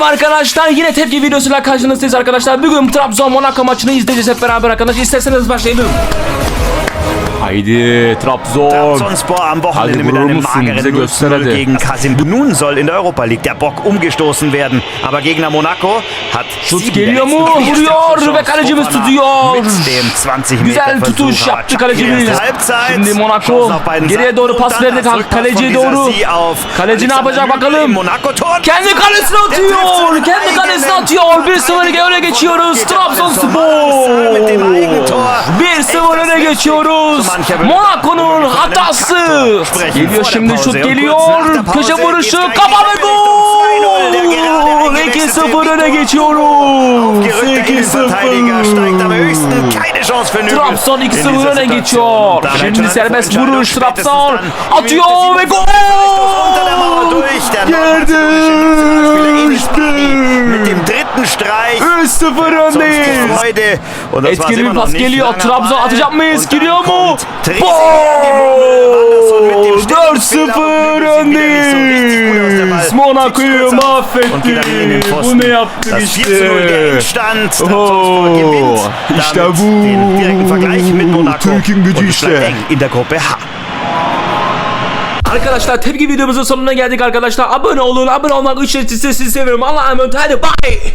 Selam arkadaşlar. Yine tepki videosuyla karşınızdayız arkadaşlar. Bugün Trabzon Monaco maçını izleyeceğiz hep beraber arkadaşlar. İsterseniz başlayalım. Haydi Trabzon. Trabzonspor am Wochenende mit einem mageren Bize 0 göster hadi. gegen Kasim. Nun soll in der Europa League der Bock umgestoßen werden. Aber Gegner Monaco hat Şut geliyor mu? Vuruyor ve kalecimiz tutuyor. Mit dem 20 Güzel tutuş yaptı kalecimiz. Şimdi Monaco geriye doğru pas verdi kaleciye doğru. Kaleci ne yapacak bakalım. im Monaco-Tor. Kendi kalesine atıyor. Kendi kalesine atıyor. 1-0 öne geçiyoruz. Trabzonspor. Geçiyoruz. Monaco'nun hatası. Geliyor şimdi şut geliyor. Köşe vuruşu kafa ve gol. 2-0 öne geçiyoruz. Gerückter Innenverteidiger steigt am 2-0. höchsten. Keine Chance für Nübel. Trabzon in 2-0 dieser öne geçiyor. Şimdi serbest vuruş Trabzon atıyor ve Minute 27 unter der Mauer gol. durch. Fußball! Mit dem dritten Streich. Österreich! Und das Jetzt geht immer noch nicht. Jetzt Trabzon, atış atmayı Eskiliyomu. Bol! 4-0 öndeyiz. Monaco'yu mahvetti. Bunu yaptık işte. Oh, işte bu. Türk'ün gücü işte. In der Gruppe H. Arkadaşlar tepki videomuzun sonuna geldik arkadaşlar. Abone olun. Abone olmak ücretsiz. Sizi seviyorum. Allah'a emanet. Hadi bye.